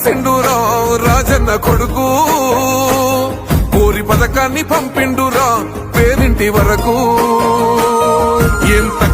చేసిండురా రాజన్న కొడుకు. కోరి పథకాన్ని పంపిండురా పేరింటి వరకు. ఎంత